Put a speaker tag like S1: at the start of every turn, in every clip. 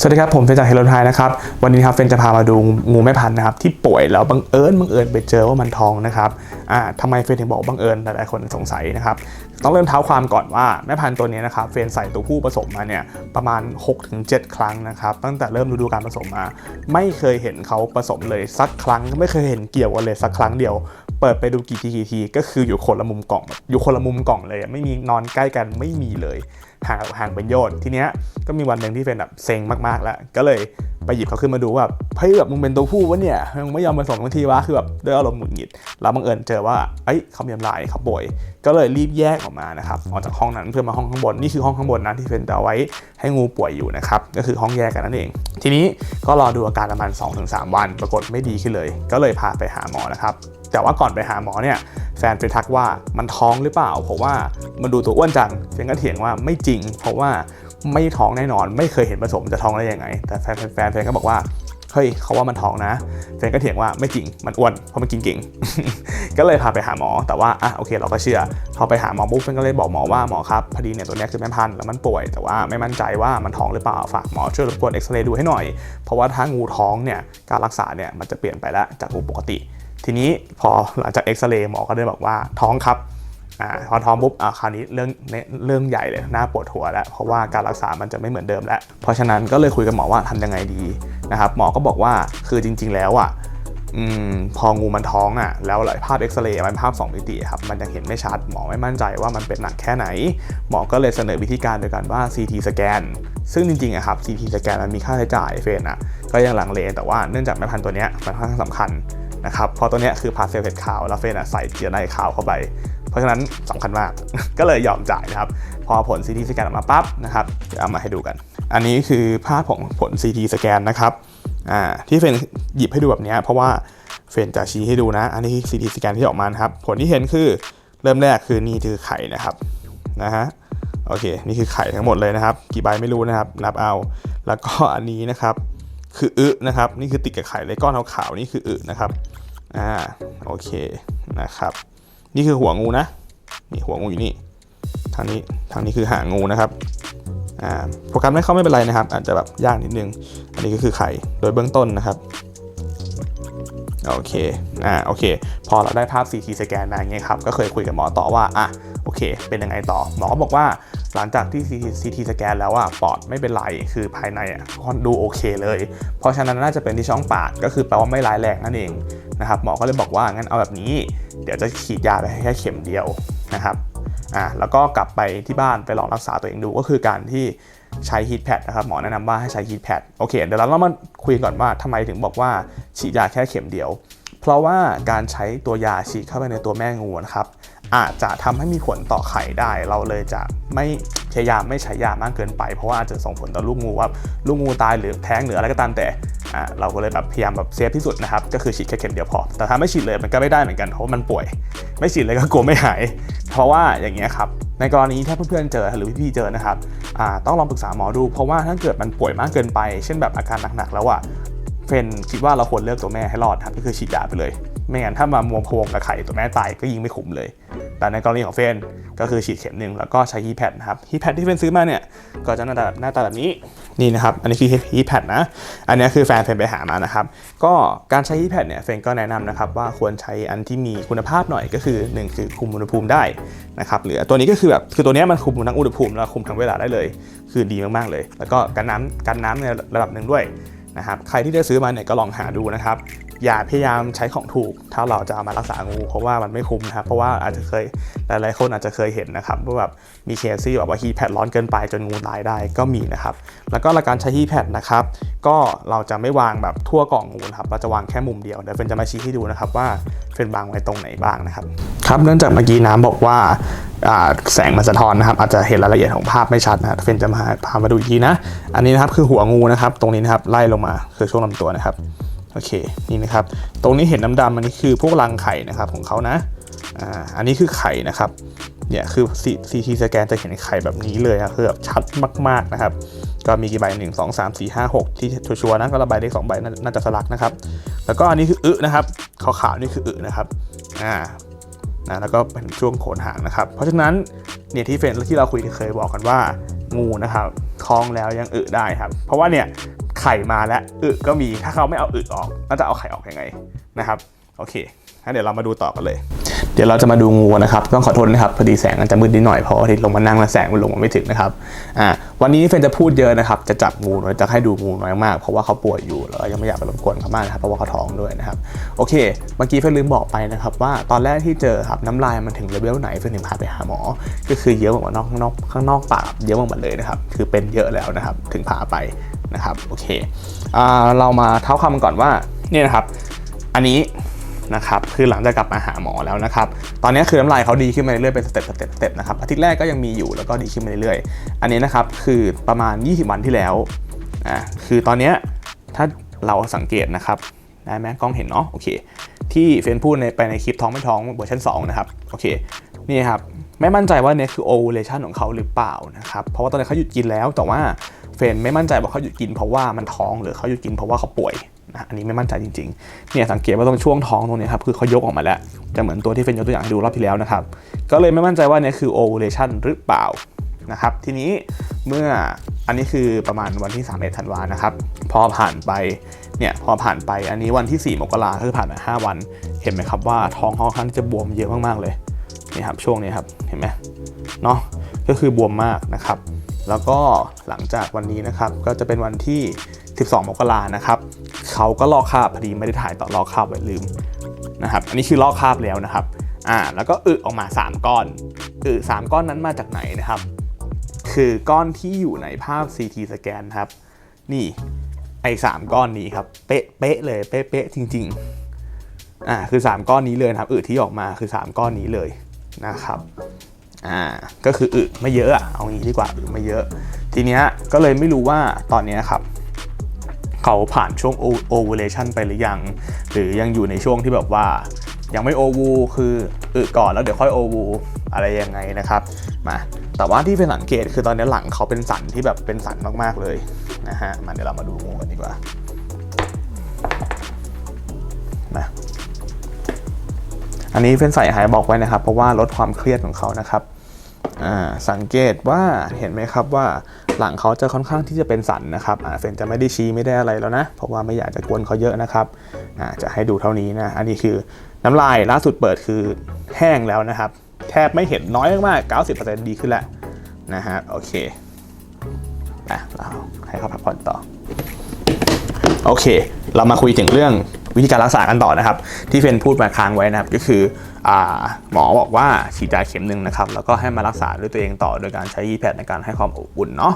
S1: สวัสดีครับผมเฟนจากเฮลโลไทยนะครับวันนี้ครับเฟนจะพามาดูงูแม่พันธุ์นะครับที่ป่วยแล้วบังเอิญบังเอิญไปเจอว่ามันท้องนะครับอ่าทำไมเฟนถึงบอกบังเอิญหลายๆคนสงสัยนะครับต้องเริ่มเท้าความก่อนว่าแม่พันธุ์ตัวนี้นะครับเฟนใส่ตัวผู้ผสมมาเนี่ยประมาณ 6-7 ครั้งนะครับตั้งแต่เริ่มฤดูการผสมมา ไม่เคยเห็นเขาผสมเลยสักครั้ง ไม่เคยเห็นเกี่ยวกันเลยสักครั้งเดียวเปิดไปดูกี่ทีกี่ทีก็คืออยู่คนละมุมกล่อง อยู่คนละมุมกล่องเลยไม่มีนอนใกล้กันไม่มีเลย ห่างห่างเป็นโยนทีเนี้ยก็มีวันหนึ่งที่เฟนแบบเซ็งมากๆแล้วก็เลยไปหยิบเขาขึ้นมาดูว่าเฮ้ยแบบมึงเป็นตัวผู้วะเนี่ยมึงไม่ยอมผสมบางทีวะคือแบบด้วยอารมณ์หงุดหงิดแล้วบังเอิญเจอว่าเอ้ยเขามีน้ำลายเขาป่วย ก็เลยรีบแยกออกมานะครับออกจากห้องนั้นเพื่อมาห้องข้างบนนี่คือห้องข้างบนนะที่เฟนจะเอาไว้ให้งูป่วยอยู่นะครับก็คือห้องแยกกันนั่นเอง ทีนี้ก็รอดูอาการประมาณ 2-3 วัน ปรากฏไม่ดีขึ้นเลย ก็เลยพาไปหาหมอนะครับ แต่ว่าก่อนไปหาหมอเนี่ยแฟนไปทักว่ามันท้องหรือเปล่า เพราะว่ามันดูตัวอ้วนจังเฟนก็เถียงว่าไม่จริง เพราะว่าไม่ท้องแน่นอน ไม่เคยเห็นผสมจะท้องได้ยังไง แต่แฟนแฟนแฟนก็บอกว่าเฮ้ยเขาว่ามันท้องนะแฟนก็เถียงว่าไม่จริงมันอ้วนเพราะมันกินเก่งก็เลยพาไปหาหมอแต่ว่าอะโอเค เราก็เชื่อ พอไปหาหมอปุ๊บเฟนก็เลยบอกหมอว่าหมอครับพอดีเนี่ยตัวเนี้ยคือแม่พันธุ์แล้วมันป่วย แต่ว่าไม่มั่นใจว่ามันท้องหรือเปล่าฝากหมอช่วยรบกวนเอ็กซเรย์ดูให้หน่อย เพราะว่าถ้างูท้องเนี่ยการรักษาเนี่ยมันจะเปลี่ยนไปแล้วจากงูปกติ ทีนี้พอหลังจากเอ็กซเรย์หมอก็ได้บอกว่าท้องครับอ่าพอท้องปุ๊บอ่าคราวนี้เรื่องเรื่องใหญ่เลยน่าปวดหัวแล้ว เพราะว่าการรักษามันจะไม่เหมือนเดิมแล้ว เพราะฉะนั้นก็เลยคุยกับหมอว่าทำยังไงดีนะครับหมอก็บอกว่าคือจริง ๆ แล้วอะอืมพองูมันท้องอะแล้วหลายภาพเอ็กซเรย์มันภาพ 2 มิติครับมันยังเห็นไม่ชัดหมอไม่มั่นใจว่ามันเป็นหนักแค่ไหน หมอก็เลยเสนอวิธีการโดยการว่า CT สแกนซึ่งจริงๆอะครับ CT สแกนมันมีค่าใช้จ่ายเฟนอะก็ยังหลังเลแต่ว่าเนื่องจากแม่พันธุ์ตัวเนี้ยมันค่อนข้างสำคัญ นะครับเพราะตัวนี้คือพาสเซลเห็ดขาวแล้วเฟนใส่เจียในขาวเข้าไป เพราะฉะนั้นสำคัญมาก ก็เลยยอมจ่ายนะครับ พอผล CT สแกนออกมาปั๊บนะครับเดี๋ยวเอามาให้ดูกัน อันนี้คือภาพของผล CT สแกนนะครับอ่าที่เฟนหยิบให้ดูแบบนี้เพราะว่าเฟนจะชี้ให้ดูนะ อันนี้ CT สแกนที่ออกมาครับ ผลที่เห็นคือเริ่มแรกคือนี่คือไข่นะครับนะฮะโอเค นี่คือไข่ทั้งหมดเลยนะครับ กี่ใบไม่รู้นะครับ นับเอา แล้วก็อันนี้นะครับ คืออึนะครับ นี่คือติดกับไข่เลยก้อนขาวๆนี่คืออึนะครับอ่าโอเคนะครับ นี่คือหัวงูนะนี่หัวงูอยู่นี่ทางนี้ทางนี้คือหางงูนะครับอ่าโปรแกรมไม่เข้าไม่เป็นไรนะครับ อาจจะแบบยากนิดนึง อันนี้ก็คือไข่โดยเบื้องต้นนะครับโอเค อ่า โอเค พอเราได้ภาพ CT สแกนมาอย่างเงี้ยครับ ก็เคยคุยกับหมอต่อว่า อะ โอเค เป็นยังไงต่อ หมอก็บอกว่า หลังจากที่ CT สแกนแล้วอะปอดไม่เป็นไรคือภายในอะดูโอเคเลย เพราะฉะนั้นน่าจะเป็นที่ช่องปากก็คือแปลว่าไม่ร้ายแรงนั่นเองนะครับหมอก็เลยบอกว่างั้นเอาแบบนี้ เดี๋ยวจะฉีดยาไปแค่เข็มเดียวนะครับอ่าแล้วก็กลับไปที่บ้านไปลองรักษาตัวเองดูก็คือการที่ใช้ฮีทแพดนะครับหมอแนะนำว่าให้ใช้ฮีทแพดโอเคเดี๋ยวเราเรามาคุยก่อนว่าทำไมถึงบอกว่าฉีดยาแค่เข็มเดียว เพราะว่าการใช้ตัวยาฉีดเข้าไปในตัวแม่งูนะครับ อาจจะทำให้มีผลต่อไข่ได้ เราเลยจะไม่พยายามไม่ใช้ยามากเกินไป เพราะว่าอาจจะส่งผลต่อลูกงูว่าลูกงูตายหรือแท้งหรืออะไรก็ตามแต่เราก็เลยแบบพยายามแบบเซฟที่สุดนะครับ ก็คือฉีดแค่เข็มเดียวพอ แต่ถ้าไม่ฉีดเลยมันก็ไม่ได้เหมือนกันเพราะมันป่วย ไม่ฉีดเลยก็กลัวไม่หาย เพราะว่าอย่างเงี้ยครับ ในกรณีถ้าเพื่อนๆเจอหรือพี่ๆเจอนะครับต้องลองปรึกษาหมอดู เพราะว่าถ้าเกิดมันป่วยมากเกินไป เช่นแบบอาการหนักๆแล้วอะเฟนคิดว่าเราควรเลือกตัวแม่ให้รอดครับก็คือฉีดยาไปเลย ไม่งั้นถ้ามามัวพวงกับไข่ตัวแม่ตายก็ยิงไม่คุ้มเลย แต่ในกรณีของเฟนก็คือฉีดเข็มหนึ่งแล้วก็ใช้ฮีแพดนะครับฮีแพดที่เฟนซื้อมาเนี่ยก็จะหน้าตาหน้าตาแบบนี้นี่นะครับอันนี้คือฮีแพดนะ อันนี้คือแฟนเฟนไปหามานะครับก็การใช้ฮีแพดเนี่ยเฟนก็แนะนำนะครับว่าควรใช้อันที่มีคุณภาพหน่อยก็คือหนึ่งคือคุมอุณหภูมิได้นะครับหรือตัวนี้ก็คือแบบคือตัวนี้มันคุมทั้งอุณหภูมิแล้วคุมทั้งเวลาได้เลย คือดีมากๆเลย แล้วก็กันน้ำกันน้ำในระดับหนึ่งด้วยนะครับใครที่ได้ซื้อมาเนี่ยก็ลองหาดูนะครับ อย่าพยายามใช้ของถูก ถ้าเราจะเอามารักษางู เพราะว่ามันไม่คุ้มนะครับ เพราะว่าอาจจะเคยหลายๆคนอาจจะเคยเห็นนะครับว่าแบบมีเคสที่แบบว่าฮีแพดร้อนเกินไปจนงูตายได้ก็มีนะครับ แล้วก็หลักการใช้ฮีแพดนะครับ ก็เราจะไม่วางแบบทั่วกล่องงูนะครับเราจะวางแค่มุมเดียวเดี๋ยวเฟนจะมาชี้ให้ดูนะครับว่าเฟนวางไว้ตรงไหนบ้างนะครับครับเนื่องจากเมื่อกี้น้ำบอกว่าแสงมันสะท้อนนะครับ อาจจะเห็นรายละเอียดของภาพไม่ชัดนะเฟนจะมาพามาดูอีกทีนะ อันนี้นะครับคือหัวงูนะครับ ตรงนี้นะครับไล่ลงมาคือช่วงลำตัวนะครับ อเคนี่นะครับ ตรงนี้เห็นดำๆอันนี้คือพวกรังไข่นะครับของเขานะอ่าอันนี้คือไข่นะครับเนี่ยคือ CT สแกนจะเห็นไข่แบบนี้เลยนะคือแบบชัดมากๆนะครับ ก็มีกี่ใบหนึ่งสองสามสี่ห้าหกที่ชัวร์ๆนะก็ระบายได้สองใบน่าน่าจะสลักนะครับ แล้วก็อันนี้คืออึนะครับขาวๆนี่คืออึนะครับอ่านะแล้วก็เป็นช่วงโขนหางนะครับ เพราะฉะนั้นเนี่ยที่เฟนที่เราคุยเคยบอกกันว่างูนะครับท้องแล้วยังอึได้ครับ เพราะว่าเนี่ย ไข่มาแล้วอึก็มีถ้าเขาไม่เอาอึออกน่าจะเอาไข่ออกยังไงนะครับโอเคงั้นเดี๋ยวเรามาดูต่อกันเลย เดี๋ยวเราจะมาดูงูนะครับต้องขอโทษนะครับพอดีแสงอาจจะมืดนิดหน่อยเพราะว่าที่ลงมานั่งแล้วแสงมันลงมาไม่ถึงนะครับอ่าวันนี้เฟนจะพูดเยอะนะครับจะจับงูน้อยจะให้ดูงูน้อยมากเพราะว่าเขาป่วยอยู่แล้วยังไม่อยากไปรบกวนเขามากนะครับเพราะว่าเขาท้องด้วยนะครับโอเค เมื่อกี้เฟนลืมบอกไปนะครับว่าตอนแรกที่เจอครับน้ำลายมันถึงเลเวลไหนเฟนถึงพาไปหาหมอ ก็คือเยอะกว่านอกข้างนอกข้างนอกปากเยอะมากเลยนะครับคือเป็นเยอะแล้วนะครับถึงพาไป นะครับโอเคอ่าเรามาเท้าความก่อนว่าเนี่ยนะครับ อันนี้นะครับคือหลังจากกลับมาหาหมอแล้วนะครับ ตอนนี้คือน้ำลายเขาดีขึ้นมาเรื่อยๆเป็นสเต็ปสเต็ปสเต็ปนะครับอาทิตย์แรกก็ยังมีอยู่แล้วก็ดีขึ้นมาเรื่อยๆ อันนี้นะครับคือประมาณ 20 วันที่แล้วอ่าคือตอนนี้ถ้าเราสังเกตนะครับได้ไหมกล้องเห็นเนาะโอเค ที่เฟนพูดในไปในคลิปท้องไม่ท้องเวอร์ชัน2นะครับโอเคนี่ครับไม่มั่นใจว่าเนี่ยคือ ovulation ของเขาหรือเปล่านะครับเพราะว่าตอนนี้เขาหยุดกินแล้วแต่ว่า เฟนไม่มั่นใจว่าเขาหยุดกินเพราะว่ามันท้องหรือเขาหยุดกินเพราะว่าเขาป่วยนะอันนี้ไม่มั่นใจจริงๆ เนี่ยสังเกตว่าตรงช่วงท้องตรงนี้ครับคือเขายกออกมาแล้วจะเหมือนตัวที่เฟนยกตัวอย่างให้ดูรอบที่แล้วนะครับ ก็เลยไม่มั่นใจว่าเนี่ยคือ ovulation หรือเปล่านะครับ ทีนี้เมื่ออันนี้คือประมาณวันที่31ธันวานะครับ พอผ่านไปเนี่ยพอผ่านไปอันนี้วันที่ 4 มกราคือผ่านมา5วัน เห็นไหมครับว่าท้องค่อนข้างที่จะบวมเยอะมากๆเลยนี่ครับช่วงนี้ครับเห็นไหมเนาะก็คือบวมมากนะครับ แล้วก็หลังจากวันนี้นะครับก็จะเป็นวันที่ 12 มกรานะครับเขาก็ลอกคาบพอดีไม่ได้ถ่ายต่อลอกคาบไว้ลืมนะครับอันนี้คือลอกคาบแล้วนะครับอ่าแล้วก็อึออกมา 3 ก้อนอึสามก้อนนั้นมาจากไหนนะครับ คือก้อนที่อยู่ในภาพ CT สแกนครับ นี่ไอ้สามก้อนนี้ครับเป๊ะเป๊ะเลยเป๊ะเป๊ะจริงๆอ่าคือ 3 ก้อนนี้เลยครับอึที่ออกมาคือ 3 ก้อนนี้เลยนะครับ อ่าก็คืออึไม่เยอะอะเอางี้ดีกว่าอึไม่เยอะ ทีเนี้ยก็เลยไม่รู้ว่าตอนเนี้ยครับเขาผ่านช่วง ovulation ไปหรือยัง หรือยังอยู่ในช่วงที่แบบว่า ยังไม่ ovu คืออึก่อนแล้วเดี๋ยวค่อย ovu อะไรยังไงนะครับมาแต่ว่าที่เป็นสังเกตคือตอนนี้หลังเขาเป็นสันที่แบบเป็นสันมากๆเลยนะฮะมาเดี๋ยวเรามาดูงูกันดีกว่ามา อันนี้เฟนใส่หายบอกไว้นะครับ เพราะว่าลดความเครียดของเขานะครับสังเกตว่าเห็นไหมครับว่าหลังเขาจะค่อนข้างที่จะเป็นสันนะครับเฟนจะไม่ได้ชี้ไม่ได้อะไรแล้วนะ เพราะว่าไม่อยากจะกวนเขาเยอะนะครับจะให้ดูเท่านี้นะ อันนี้คือน้ำลายล่าสุดเปิดคือแห้งแล้วนะครับ แทบไม่เห็นน้อยมากๆ90%ดีขึ้นแล้วนะฮะโอเคอะเราให้เขาพักผ่อนต่อ โอเค เรามาคุยถึงเรื่อง วิธีการรักษากันต่อนะครับ ที่เฟนพูดมาค้างไว้นะครับก็คืออหมอบอกว่าฉีดยาเข็มหนึ่งนะครับแล้วก็ให้มารักษาด้วยตัวเองต่อโดยการใช้ยีแพดในการให้ความอบอุ่นเนาะ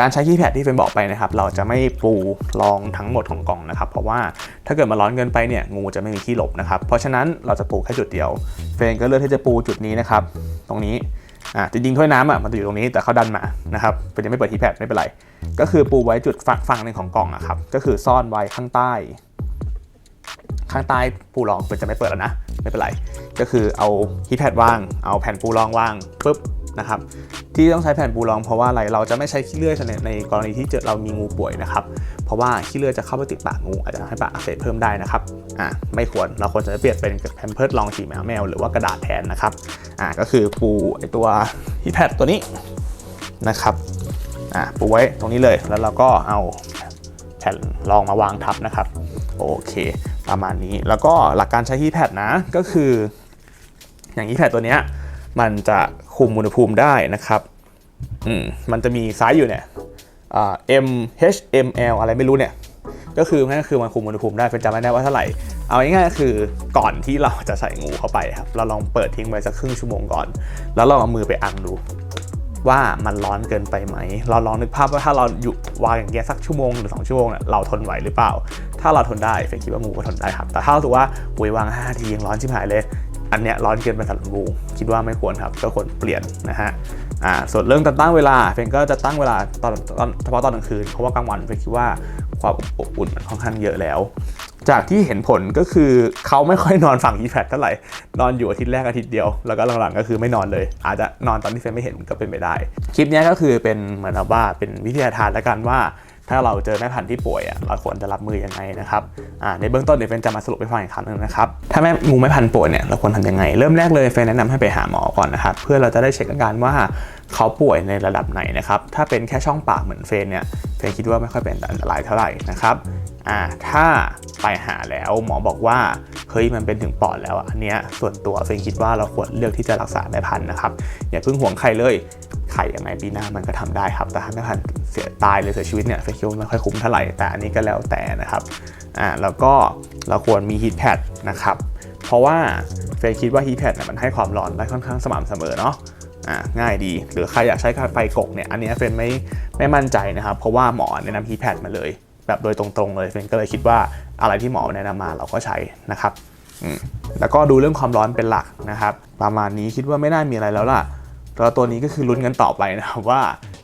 S1: การใช้ยีแพดที่เฟนบอกไปนะครับ เราจะไม่ปูรองทั้งหมดของกล่องนะครับ เพราะว่าถ้าเกิดมาร้อนเกินไปเนี่ยงูจะไม่มีที่หลบนะครับ เพราะฉะนั้นเราจะปูแค่จุดเดียว เฟนก็เลือกที่จะปูจุดนี้นะครับ ตรงนี้อ่าจริงๆถ้วยน้ำอะมันจะอยู่ตรงนี้แต่เขาดันมานะครับเป็นยังไม่เปิดทีแพดไม่เป็นไร ก็คือปูไว้จุดฝั่งฝั่งหนึ่งของกล่องอะครับก็คือซ่อนไว้ข้างใต้ ข้างใต้ปูรองเป็นจะไม่เปิดแล้วนะ ไม่เป็นไร ก็คือเอาฮีทแพดว่าง เอาแผ่นปูรองว่างปุ๊บนะครับที่ต้องใช้แผ่นปูรองเพราะว่าอะไรเราจะไม่ใช้ขี้เลื่อยในในกรณีที่เจอเรามีงูป่วยนะครับ เพราะว่าขี้เลื่อยจะเข้าไปติดปากงูอาจจะทำให้ปากอักเสบเพิ่มได้นะครับอ่าไม่ควรเราควรจะเปลี่ยนเป็นแผ่นเพิร์ดรองฉี่แมวแมวหรือว่ากระดาษแทนนะครับอ่าก็คือปูไอตัวฮีทแพดตัวนี้นะครับอะปูไว้ตรงนี้เลยแล้วเราก็เอาแผ่นรองมาวางทับนะครับ โอเค ประมาณนี้ แล้วก็หลักการใช้ฮีทแพดนะก็คือ อย่างฮีทแพดตัวเนี้ยมันจะคุมอุณหภูมิได้นะครับอืมมันจะมีไซส์อยู่เนี่ยอ่า M H M L อะไรไม่รู้เนี่ยก็คือนั่นก็คือมันคุมอุณหภูมิได้เป็นจำไม่ได้ว่าเท่าไหร่ เอาง่ายๆก็คือก่อนที่เราจะใส่งูเข้าไปครับ เราลองเปิดทิ้งไว้สักครึ่งชั่วโมงก่อน แล้วลองเอามือไปอังดู ว่ามันร้อนเกินไปไหม เราลองนึกภาพว่าถ้าเราอยู่วางอย่างเงี้ยสักชั่วโมงหรือ 2 ชั่วโมงเนี่ยเราทนไหวหรือเปล่า ถ้าเราทนได้เฟคิดว่างูก็ทนได้ครับ แต่ถ้าเราถือว่าปุยวาง5ทียังร้อนชิบหายเลย อันเนี้ยร้อนเกินไปสำหรับงูคิดว่าไม่ควรครับ ก็ควรเปลี่ยนนะฮะอ่าส่วนเรื่องการตั้งเวลาเฟนก็จะตั้งเวลาตอนตอนเฉพาะตอนกลางคืนเพราะว่ากลางวันเฟนคิดว่าความอบอุ่นมันค่อนข้างเยอะแล้ว จากที่เห็นผลก็คือเขาไม่ค่อยนอนฝั่งอีแพดเท่าไหร่ นอนอยู่อาทิตย์แรกอาทิตย์เดียว แล้วก็หลังๆก็คือไม่นอนเลย อาจจะนอนตอนที่เฟนไม่เห็นก็เป็นไปได้ คลิปนี้ก็คือเป็นเหมือนว่าเป็นวิทยาทานและกันว่า ถ้าเราเจอแม่พันธุ์ที่ป่วยอะเราควรจะรับมือยังไงนะครับในเบื้องต้นเดี๋ยวเฟนจะมาสรุปให้ฟังอีกครั้งหนึงนะครับถ้าแม่งูแม่พันธุ์ป่วยเนี่ยเราควรทำยังไง เริ่มแรกเลยเฟนแนะนำให้ไปหาหมอก่อนนะครับเพื่อเราจะได้เช็คอาการว่าเขาป่วยในระดับไหนนะครับถ้าเป็นแค่ช่องปากเหมือนเฟนเนี่ยเฟนคิดว่าไม่ค่อยเป็นอันตรายเท่าไหร่นะครับ อ่าถ้าไปหาแล้วหมอบอกว่าเฮ้ยมันเป็นถึงปอดแล้วอันเนี้ยส่วนตัวเฟนคิดว่าเราควรเลือกที่จะรักษาแม่พันธุ์นะครับอย่าเพิ่งห่วงใครเลยไข่ยังไงปีหน้ามันก็ทำได้ครับ แต่ถ้าไม่พันธุ์เสียตายเลยเสียชีวิตเนี่ยเฟคิดว่าไม่ค่อยคุ้มเท่าไหร่แต่อันนี้ก็แล้วแต่นะครับอ่าแล้วก็เราควรมีฮีทแพดนะครับเพราะว่าเฟยคิดว่าฮีทแพดเนี่ยมันให้ความร้อนได้ค่อนข้างสม่ำเสมอเนาะง่ายดี หรือใครอยากใช้ไฟกกเนี่ยอันนี้เฟนไม่ไม่มั่นใจนะครับ เพราะว่าหมอแนะนำฮีแพดมาเลย แบบโดยตรงๆเลยเฟนก็เลยคิดว่าอะไรที่หมอแนะนำมาเราก็ใช้นะครับแล้วก็ดูเรื่องความร้อนเป็นหลักนะครับ ประมาณนี้คิดว่าไม่น่ามีอะไรแล้วล่ะแล้วตัวนี้ก็คือลุ้นกันต่อไปนะครับว่า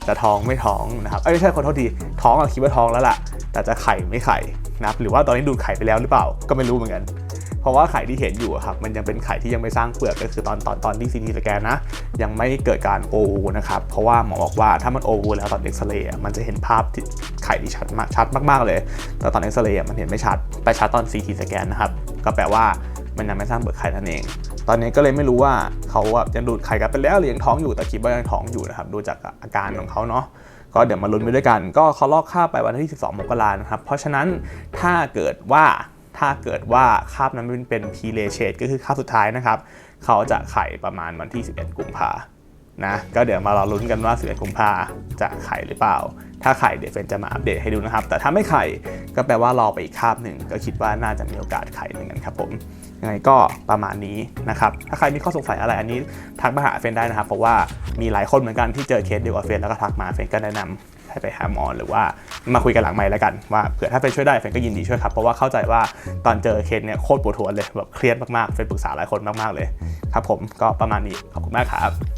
S1: จะท้องไม่ท้องนะครับเอ้ยไม่ใช่ขอโทษทีท้องเราคิดว่าท้องแล้วล่ะ แต่จะไข่ไม่ไข่นะครับหรือว่าตอนนี้ดูดไข่ไปแล้วหรือเปล่าก็ไม่รู้เหมือนกัน เพราะว่าไข่ที่เห็นอยู่ครับมันยังเป็นไข่ที่ยังไม่สร้างเปลือกก็คือตอนตอนตอนที่ซีทีสแกนนะ ยังไม่เกิดการโอวูนะครับเพราะว่าหมอบอกว่าถ้ามันโอวูแล้วตอนเอ็กซเรย์มันจะเห็นภาพที่ไข่ที่ชัดมากชัดมากๆเลย แต่ตอนเอ็กซเรย์มันเห็นไม่ชัดไปชัดตอนซีทีสแกนนะครับก็แปลว่ามันยังไม่สร้างเปลือกไข่นั่นเอง ตอนนี้ก็เลยไม่รู้ว่าเขาอะยังดูดไข่กันไปแล้วหรือยังท้องอยู่แต่คิดว่ายังท้องอยู่นะครับดูจากอาการของเขาเนาะก็เดี๋ยวมาลุ้นไปด้วยกัน ก็เขาลอกคราไปวันที่ 12 มกรานะครับ เพราะฉะนั้นถ้าเกิดว่า ถ้าเกิดว่าคาบนั้นเป็นเป็นพีเลเชตก็คือคาบสุดท้ายนะครับ เขาจะไข่ประมาณวันที่ 11 กุมภานะก็เดี๋ยวมารอลุ้นกันว่า 11 กุมภาจะไข่หรือเปล่า ถ้าไข่เดี๋ยวเฟนจะมาอัปเดตให้ดูนะครับ แต่ถ้าไม่ไข่ก็แปลว่ารอไปอีกคาบหนึ่งก็คิดว่าน่าจะมีโอกาสไข่เหมือนกันครับผมยังไงก็ประมาณนี้นะครับ ถ้าใครมีข้อสงสัยอะไรอันนี้ทักมาหาเฟนได้นะครับ เพราะว่ามีหลายคนเหมือนกันที่เจอเคสเดียวกับเฟนแล้วก็ทักมาเฟนก็แนะนำ ให้ไปหาหมอหรือว่ามาคุยกันหลังไมค์แล้วกันว่าเผื่อถ้าเฟนช่วยได้เฟนก็ยินดีช่วยครับเพราะว่าเข้าใจว่าตอนเจอเคสเนี่ยโคตรปวดหัวเลยแบบเครียดมากๆเฟนปรึกษาหลายคนมากๆเลยครับผมก็ประมาณนี้ขอบคุณมากครับ